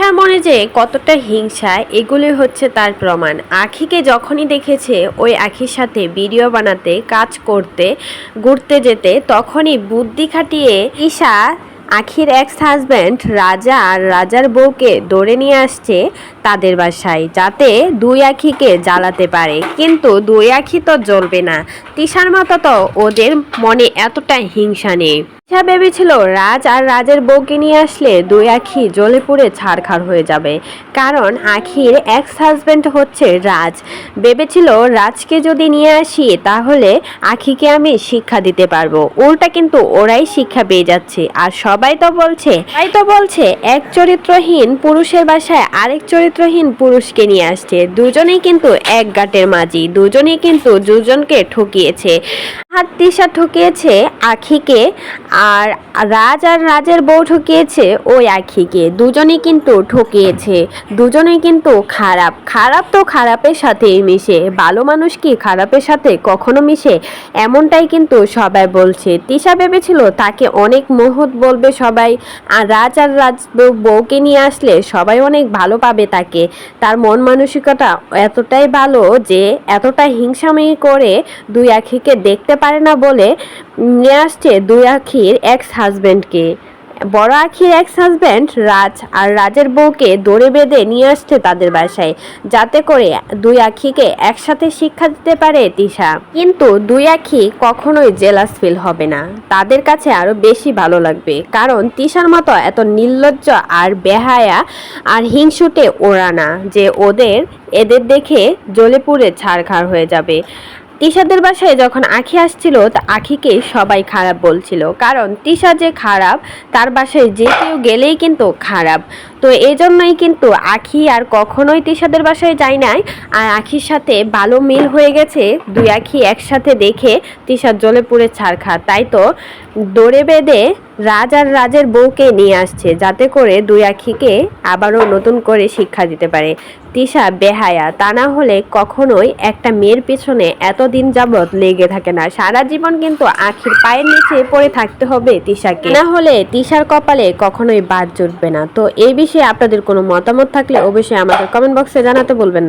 তিশার মনে যে কতটা হিংসা, এগুলি হচ্ছে তার প্রমাণ। আখিকে যখনই দেখেছে, ওই আখির সাথে ভিডিও বানাতে, কাজ করতে, ঘুরতে যেতে, তখনই বুদ্ধি খাটিয়ে ঈশা আখির এক্স হাজব্যান্ড রাজা আর রাজার বউকে দৌড়ে নিয়ে আসছে তাদের বাসায়, যাতে দুই আখিকে জ্বালাতে পারে। কিন্তু দুই আখি তো জ্বলবে না। তিশার মতো তো ওদের মনে এতটা হিংসা নেই। তিশা ভেবেছিল রাজ আর রাজের বউকে নিয়ে আসলে দুই আখি জ্বলে পুড়ে ছাড়খাড় হয়ে যাবে। কারণ আখির এক্স হাজব্যান্ড হচ্ছে রাজ। ভেবেছিল রাজকে যদি নিয়ে আসি তাহলে আখিকে আমি শিক্ষা দিতে পারব। উল্টা কিন্তু ওরাই শিক্ষা পেয়ে যাচ্ছে। আর সবাই তো বলছে তাই তো বলছে, এক চরিত্রহীন পুরুষের বাসায় আরেক চরিত্রহীন পুরুষকে নিয়ে আসছে। দুজনেই কিন্তু এক গাটের মাঝি, দুজনেই কিন্তু দুজনকে ঠকিয়েছে। হাত দিশা ঠকিয়েছে আখিকে আর রাজ আর রাজের বউ ঠকিয়েছে ওই আখিকে। দুজনেই কিন্তু ঠকিয়েছে। দুজনেই কিন্তু খারাপ। খারাপ তো খারাপের সাথেই মিশে। ভালো মানুষ কি খারাপের সাথে কখনো মিশে? এমনটাই কিন্তু সবাই বলছে। তিশা ভেবেছিল তাকে অনেক মহৎ বলবে সবাই। আর রাজ আর রাজ বউকে নিয়ে আসলে সবাই অনেক ভালো পাবে তাকে। তার মন মানসিকতা এতটাই ভালো যে এতটা হিংসামি করে দুই আখিকে দেখতে পারে না বলে নিয়ে আসছে দুই আখির এক্স হাজব্যান্ডকে বড় আখির এক্স হাজব্যান্ড রাজ আর রাজের বউকে দৌড়ে বেঁধে নিয়ে আসছে তাদের বাসায়। যাতে করে দুই আখিকে একসাথে শিক্ষা দিতে পারে তিশা। কিন্তু দুই আখি কখনোই জেলাস ফিল হবে না। তাদের কাছে আরও বেশি ভালো লাগবে। কারণ তিশার মতো এত নির্লজ্জ আর বেহায়া আর হিংসুটে ওরা না যে ওদের এদের দেখে জ্বলে পুড়ে ছাড়খাড় হয়ে যাবে। তিশাদের বাসায় যখন আখি আসছিল, তা আখিকে সবাই খারাপ বলছিল। কারণ তিশা যে খারাপ, তার বাসায় যে কেউ গেলেই কিন্তু খারাপ। তো এজন্যই জন্যই কিন্তু আখি আর কখনোই তিশাদের বাসায় যায় নাই। আর আখির সাথে ভালো মিল হয়ে গেছে। দুই আখি একসাথে দেখে তিশার জলে পুড়ে ছাড়খা তাই তো দৌড়ে বেঁধে রাজ আর রাজের বউকে নিয়ে আসছে, যাতে করে দুই আখিকে আবারও নতুন করে শিক্ষা দিতে পারে। তিশা বেহায়া, তা না হলে কখনোই একটা মেয়ের পিছনে এতদিন যাবৎ লেগে থাকে না। সারা জীবন কিন্তু আখির পায়ের নিচে পড়ে থাকতে হবে তিশাকে। না হলে তিশার কপালে কখনোই বাদ জুটবে না। তো এই বিষয়ে আপনাদের কোনো মতামত থাকলে অবশ্যই আমাদের কমেন্ট বক্সে জানাতে বলবেন না।